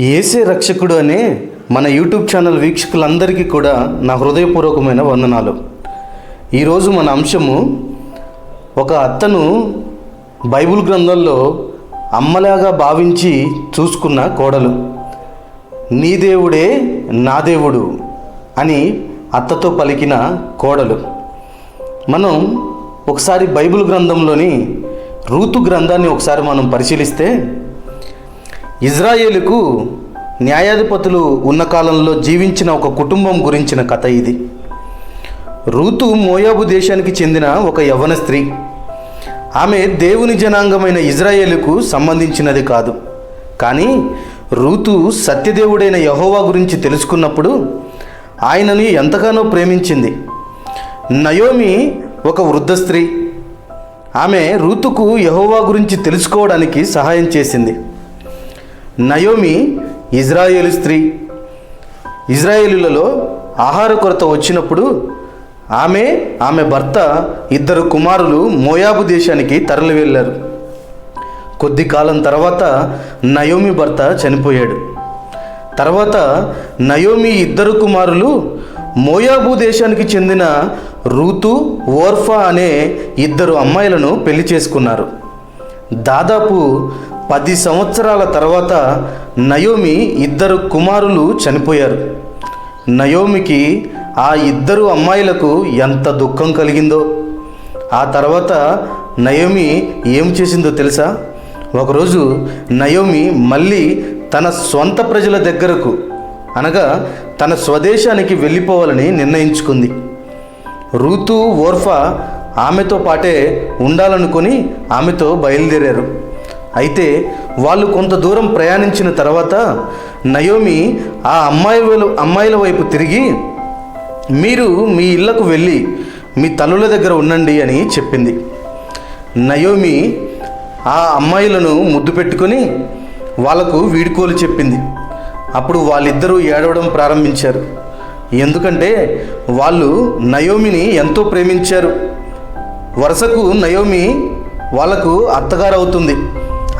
ఏసే రక్షకుడు అనే మన యూట్యూబ్ ఛానల్ వీక్షకులందరికీ కూడా నా హృదయపూర్వకమైన వందనాలు. ఈరోజు మన అంశము ఒక అత్తను బైబిల్ గ్రంథంలో అమ్మలాగా భావించి చూసుకున్న కోడలు. నీ దేవుడే నా దేవుడు అని అత్తతో పలికిన కోడలు. మనం ఒకసారి బైబిల్ గ్రంథంలోని రూతు గ్రంథాన్ని ఒకసారి మనం పరిశీలిస్తే ఇజ్రాయేలుకు న్యాయాధిపతులు ఉన్న కాలంలో జీవించిన ఒక కుటుంబం గురించిన కథ ఇది. రూతు మోయాబు దేశానికి చెందిన ఒక యవ్వన స్త్రీ. ఆమె దేవుని జనాంగమైన ఇజ్రాయేలుకు సంబంధించినది కాదు. కానీ రూతు సత్యదేవుడైన యహోవా గురించి తెలుసుకున్నప్పుడు ఆయనని ఎంతగానో ప్రేమించింది. నయోమి ఒక వృద్ధ స్త్రీ. ఆమె రూతుకు యహోవా గురించి తెలుసుకోవడానికి సహాయం చేసింది. నయోమి ఇజ్రాయేలు స్త్రీ. ఇజ్రాయేలులలో ఆహార కొరత వచ్చినప్పుడు ఆమె ఆమె భర్త ఇద్దరు కుమారులు మోయాబు దేశానికి తరలి వెళ్ళారు. కొద్ది కాలం తర్వాత నయోమి భర్త చనిపోయాడు. తర్వాత నయోమి ఇద్దరు కుమారులు మోయాబు దేశానికి చెందిన రూతు ఓర్ఫా అనే ఇద్దరు అమ్మాయిలను పెళ్ళి చేసుకున్నారు. దాదాపు పది సంవత్సరాల తర్వాత నయోమి ఇద్దరు కుమారులు చనిపోయారు. నయోమికి ఆ ఇద్దరు అమ్మాయిలకు ఎంత దుఃఖం కలిగిందో. ఆ తర్వాత నయోమి ఏం చేసిందో తెలుసా? ఒకరోజు నయోమి మళ్ళీ తన సొంత ప్రజల దగ్గరకు అనగా తన స్వదేశానికి వెళ్ళిపోవాలని నిర్ణయించుకుంది. రూతు ఓర్ఫా ఆమెతో పాటే ఉండాలనుకుని ఆమెతో బయలుదేరారు. అయితే వాళ్ళు కొంత దూరం ప్రయాణించిన తర్వాత నయోమి ఆ అమ్మాయి అమ్మాయిల వైపు తిరిగి మీరు మీ ఇళ్ళకు వెళ్ళి మీ తల్లుల దగ్గర ఉండండి అని చెప్పింది. నయోమి ఆ అమ్మాయిలను ముద్దు పెట్టుకొని వాళ్ళకు వీడుకోలు చెప్పింది. అప్పుడు వాళ్ళిద్దరూ ఏడవడం ప్రారంభించారు. ఎందుకంటే వాళ్ళు నయోమిని ఎంతో ప్రేమించారు. వరుసకు నయోమి వాళ్ళకు అత్తగారు అవుతుంది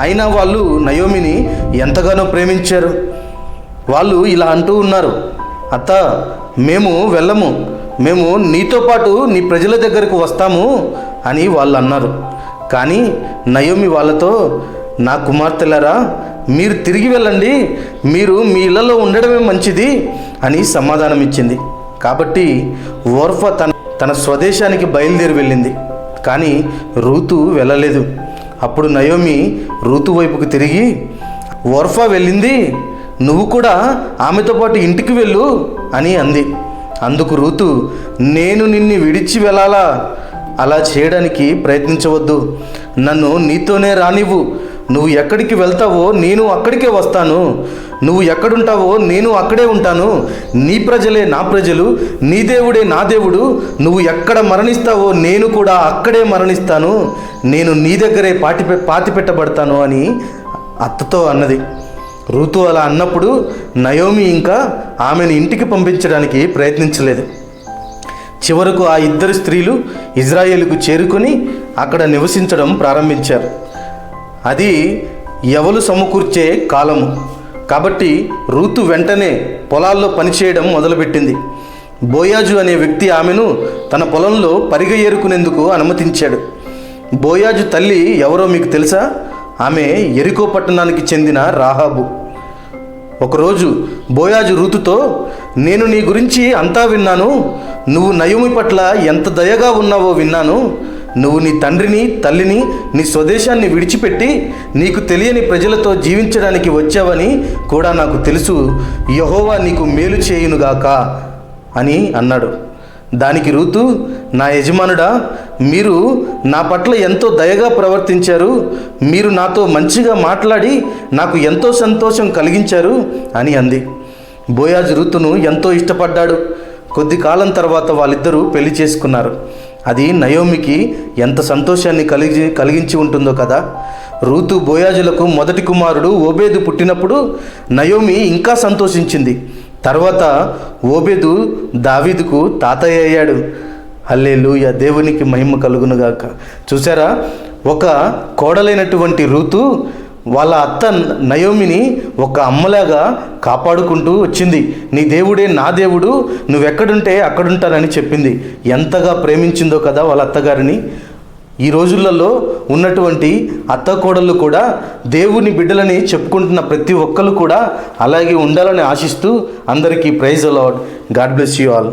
అయినా వాళ్ళు నయోమిని ఎంతగానో ప్రేమించారు. వాళ్ళు ఇలా అంటూ ఉన్నారు అత్త మేము వెళ్ళము. మేము నీతో పాటు నీ ప్రజల దగ్గరకు వస్తాము అని వాళ్ళు అన్నారు. కానీ నయోమి వాళ్ళతో నా కుమార్తెలరా మీరు తిరిగి వెళ్ళండి. మీరు మీ ఇళ్ళలో ఉండడమే మంచిది అని సమాధానం ఇచ్చింది. కాబట్టి ఓర్ఫ తన తన స్వదేశానికి బయలుదేరి వెళ్ళింది. కానీ రూతు వెళ్ళలేదు. అప్పుడు నయోమి రూతు వైపుకు తిరిగి ఓర్ఫా వెళ్ళింది నువ్వు కూడా ఆమెతో పాటు ఇంటికి వెళ్ళు అని అంది. అందుకు రూతు నేను నిన్ను విడిచి వెళ్ళాలా? అలా చేయడానికి ప్రయత్నించవద్దు. నన్ను నీతోనే రానివ్వు. నువ్వు ఎక్కడికి వెళ్తావో నేను అక్కడికే వస్తాను. నువ్వు ఎక్కడుంటావో నేను అక్కడే ఉంటాను. నీ ప్రజలే నా ప్రజలు నీ దేవుడే నా దేవుడు. నువ్వు ఎక్కడ మరణిస్తావో నేను కూడా అక్కడే మరణిస్తాను. నేను నీ దగ్గరే పాటి పాతి పెట్టబడతాను అని అత్తతో అన్నది. ఋతు అలా అన్నప్పుడు నయోమి ఇంకా ఆమెను ఇంటికి పంపించడానికి ప్రయత్నించలేదు. చివరకు ఆ ఇద్దరు స్త్రీలు ఇజ్రాయేల్కు చేరుకొని అక్కడ నివసించడం ప్రారంభించారు. అది ఎవలు సమకూర్చే కాలము. కాబట్టి రూతు వెంటనే పొలాల్లో పనిచేయడం మొదలుపెట్టింది. బోయాజు అనే వ్యక్తి ఆమెను తన పొలంలో పరిగ ఏరుకునేందుకు అనుమతించాడు. బోయాజు తల్లి ఎవరో మీకు తెలుసా? ఆమె ఎరికో పట్టణానికి చెందిన రాహాబు. ఒకరోజు బోయాజు రూతుతో నేను నీ గురించి అంతా విన్నాను. నువ్వు నయోమి పట్ల ఎంత దయగా ఉన్నావో విన్నాను. నువ్వు నీ తండ్రిని తల్లిని నీ స్వదేశాన్ని విడిచిపెట్టి నీకు తెలియని ప్రజలతో జీవించడానికి వచ్చావని కూడా నాకు తెలుసు. యహోవా నీకు మేలు చేయునుగాక అని అన్నాడు. దానికి రూతు నా యజమానుడా మీరు నా పట్ల ఎంతో దయగా ప్రవర్తించారు. మీరు నాతో మంచిగా మాట్లాడి నాకు ఎంతో సంతోషం కలిగించారు అని అంది. బోయాజ్ రూతును ఎంతో ఇష్టపడ్డాడు. కొద్ది కాలం తర్వాత వాళ్ళిద్దరూ పెళ్ళి చేసుకున్నారు. అది నయోమికి ఎంత సంతోషాన్ని కలిగి కలిగించి ఉంటుందో కదా. రూతు బోయాజులకు మొదటి కుమారుడు ఓబేదు పుట్టినప్పుడు నయోమి ఇంకా సంతోషించింది. తర్వాత ఓబేదు దావీదుకు తాతయ్య అయ్యాడు. అల్లేలుయ దేవునికి మహిమ కలుగునుగాక. చూసారా ఒక కోడలైనటువంటి ఋతు వాళ్ళ అత్త నయోమిని ఒక అమ్మలాగా కాపాడుకుంటూ వచ్చింది. నీ దేవుడే నా దేవుడు నువ్వెక్కడుంటే అక్కడుంటానని చెప్పింది. ఎంతగా ప్రేమించిందో కదా వాళ్ళ అత్తగారిని. ఈ రోజులలో ఉన్నటువంటి అత్త కోడళ్ళు కూడా దేవుని బిడ్డలని చెప్పుకుంటున్న ప్రతి ఒక్కరు కూడా అలాగే ఉండాలని ఆశిస్తూ అందరికీ ప్రైజ్ అలాడ్ గాడ్ బ్లెస్ యూ ఆల్.